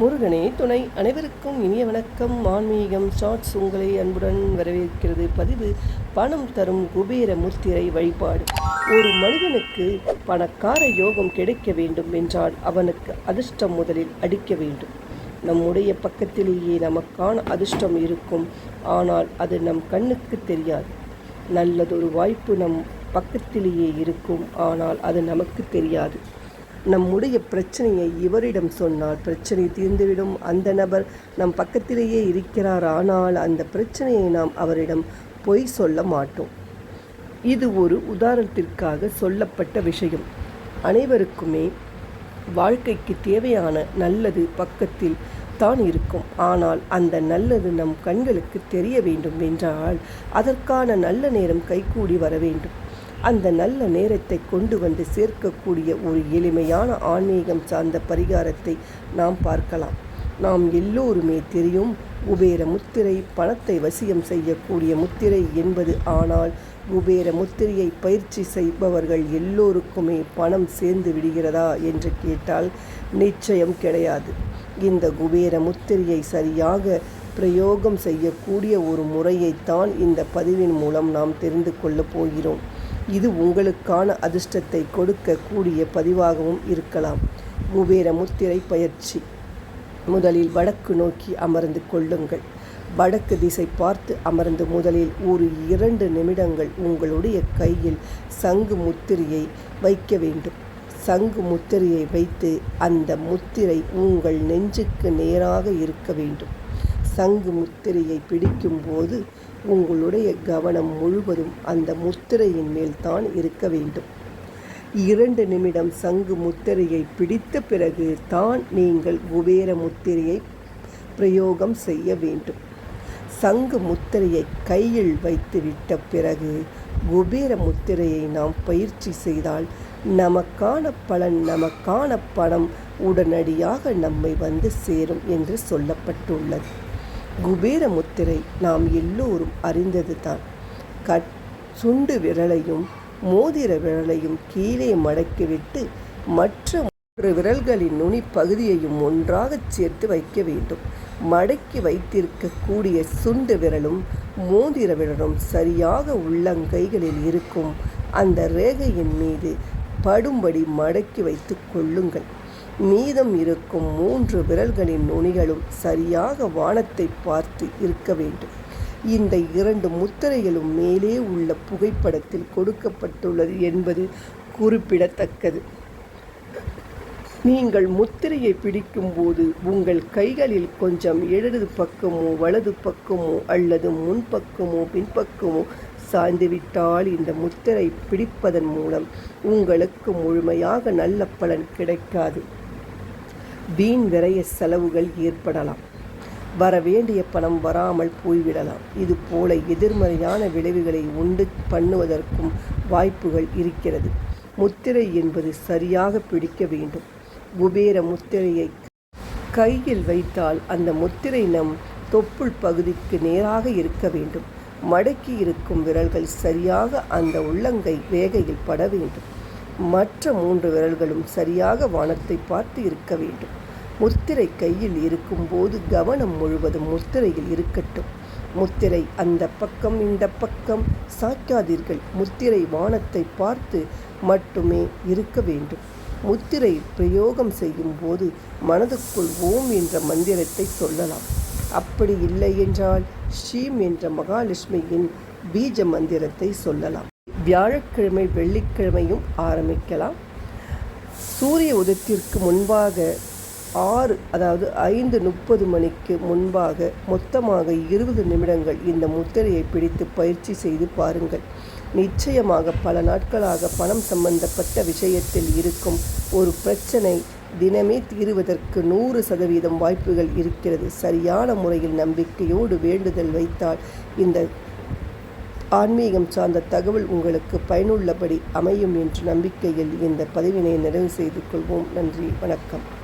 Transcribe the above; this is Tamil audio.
முருகனே துணை. அனைவருக்கும் இனிய வணக்கம். ஆன்மீகம் ஷார்ட்ஸ் உங்களை அன்புடன் வரவேற்கிறது. பதிவு பணம் தரும் குபேர முத்திரை வழிபாடு. ஒரு மனிதனுக்கு பணக்கார யோகம் கிடைக்க வேண்டும் என்றால் அவனுக்கு அதிர்ஷ்டம் முதலில் அடிக்க வேண்டும். நம்முடைய பக்கத்திலேயே நமக்கான அதிர்ஷ்டம் இருக்கும். ஆனால் அது நம் கண்ணுக்கு தெரியாது. நல்லதொரு வாய்ப்பு நம் பக்கத்திலேயே இருக்கும். ஆனால் அது நமக்கு தெரியாது. நம்முடைய பிரச்சனையை இவரிடம் சொன்னால் பிரச்சனை தீர்ந்துவிடும். அந்த நபர் நம் பக்கத்திலேயே இருக்கிறார். ஆனால் அந்த பிரச்சனையை நாம் அவரிடம் பொய் சொல்ல மாட்டோம். இது ஒரு உதாரணத்திற்காக சொல்லப்பட்ட விஷயம். அனைவருக்குமே வாழ்க்கைக்கு தேவையான நல்லது பக்கத்தில் தான் இருக்கும். ஆனால் அந்த நல்லது நம் கண்களுக்கு தெரிய வேண்டும் என்றால் அதற்கான நல்ல நேரம் கைகூடி வர வேண்டும். அந்த நல்ல நேரத்தை கொண்டு வந்து சேர்க்கக்கூடிய ஒரு எளிமையான ஆன்மீகம் சார்ந்த பரிகாரத்தை நாம் பார்க்கலாம். நாம் எல்லோருமே தெரியும் குபேர முத்திரை பணத்தை வசியம் செய்யக்கூடிய முத்திரை என்பது ஆனால் குபேர முத்திரையை பயிற்சி செய்பவர்கள் எல்லோருக்குமே பணம் சேர்ந்து விடுகிறதா என்று கேட்டால் நிச்சயம் கிடையாது. இந்த குபேர முத்திரையை சரியாக பிரயோகம் செய்யக்கூடிய ஒரு முறையைத்தான் இந்த பதிவின் மூலம் நாம் தெரிந்து கொள்ளப் போகிறோம். இது உங்களுக்கான அதிர்ஷ்டத்தை கொடுக்கக்கூடிய பதிவாகவும் இருக்கலாம். குபேர முத்திரை பயிற்சி. முதலில் வடக்கு நோக்கி அமர்ந்து கொள்ளுங்கள். வடக்கு திசை பார்த்து அமர்ந்து முதலில் ஒரு இரண்டு நிமிடங்கள் உங்களுடைய கையில் சங்கு முத்திரையை வைக்க வேண்டும். சங்கு முத்திரையை வைத்து அந்த முத்திரை உங்கள் நெஞ்சுக்கு நேராக இருக்க வேண்டும். சங்கு முத்திரையை பிடிக்கும்போது உங்களுடைய கவனம் முழுவதும் அந்த முத்திரையின் மேல் தான் இருக்க வேண்டும். இரண்டு நிமிடம் சங்கு முத்திரையை பிடித்த பிறகு தான் நீங்கள் குபேர முத்திரையை பிரயோகம் செய்ய வேண்டும். சங்கு முத்திரையை கையில் வைத்து விட்ட பிறகு குபேர முத்திரையை நாம் பயிற்சி செய்தால் நமக்கான பலன் நமக்கான பணம் உடனடியாக நம்மை வந்து சேரும் என்று சொல்லப்பட்டுள்ளது. குபேர முத்திரை நாம் எல்லோரும் அறிந்தது தான். கட் சுண்டு விரலையும் மோதிர விரலையும் கீழே மடக்கிவிட்டு மற்ற மூன்று விரல்களின் நுனி பகுதியையும் ஒன்றாகச் சேர்த்து வைக்க வேண்டும். மடக்கி வைத்திருக்கக்கூடிய சுண்டு விரலும் மோதிர விரலும் சரியாக உள்ளங்கைகளில் இருக்கும். அந்த ரேகையின் மீது படும்படி மடக்கி வைத்து கொள்ளுங்கள். மீதம் இருக்கும் மூன்று விரல்களின் நுனிகளும் சரியாக வானத்தை பார்த்து இருக்க வேண்டும். இந்த இரண்டு முத்திரைகளும் மேலே உள்ள புகைப்படத்தில் கொடுக்கப்பட்டுள்ளது என்பது குறிப்பிடத்தக்கது. நீங்கள் முத்திரையை பிடிக்கும்போது உங்கள் கைகளில் கொஞ்சம் இடது பக்கமோ வலது பக்கமோ அல்லது முன்பக்கமோ பின்பக்கமோ சாய்ந்துவிட்டால் இந்த முத்திரை பிடிப்பதன் மூலம் உங்களுக்கு முழுமையாக நல்ல பலன் கிடைக்காது. வீண் விரைய செலவுகள் ஏற்படலாம். வர வேண்டிய பணம் வராமல் போய்விடலாம். இது போல எதிர்மறையான விளைவுகளை உண்டு பண்ணுவதற்கும் வாய்ப்புகள் இருக்கிறது. முத்திரை என்பது சரியாக பிடிக்க வேண்டும். குபேர முத்திரையை கையில் வைத்தால் அந்த முத்திரை நம் தொப்புள் பகுதிக்கு நேராக இருக்க வேண்டும். மடக்கி இருக்கும் விரல்கள் சரியாக அந்த உள்ளங்கை வேகையில் பட வேண்டும். மற்ற மூன்று விரல்களும் சரியாக வானத்தை பார்த்து இருக்க வேண்டும். முத்திரை கையில் இருக்கும்போது கவனம் முழுவதும் முத்திரையில் இருக்கட்டும். முத்திரை அந்த பக்கம் இந்த பக்கம் சாய்க்காதீர்கள். முத்திரை வானத்தை பார்த்து மட்டுமே இருக்க வேண்டும். முத்திரை பிரயோகம் செய்யும் போது மனதுக்குள் ஓம் என்ற மந்திரத்தை சொல்லலாம். அப்படி இல்லை என்றால் ஷீம் என்ற மகாலட்சுமியின் பீஜ மந்திரத்தை சொல்லலாம். வியாழக்கிழமை வெள்ளிக்கிழமையும் ஆரம்பிக்கலாம். சூரிய உதயத்திற்கு முன்பாக ஆறு அதாவது ஐந்து முப்பது மணிக்கு முன்பாக மொத்தமாக இருபது நிமிடங்கள் இந்த முத்திரையை பிடித்து பயிற்சி செய்து பாருங்கள். நிச்சயமாக பல நாட்களாக பணம் சம்பந்தப்பட்ட விஷயத்தில் இருக்கும் ஒரு பிரச்சனை தினமே தீருவதற்கு நூறு சதவீதம் வாய்ப்புகள் இருக்கிறது. சரியான முறையில் நம்பிக்கையோடு வேண்டுதல் வைத்தால் இந்த ஆன்மீகம் சார்ந்த தகவல் உங்களுக்கு பயனுள்ளபடி அமையும் என்ற நம்பிக்கையில் இந்த பதிவினை நிறைவு செய்து கொள்வோம். நன்றி வணக்கம்.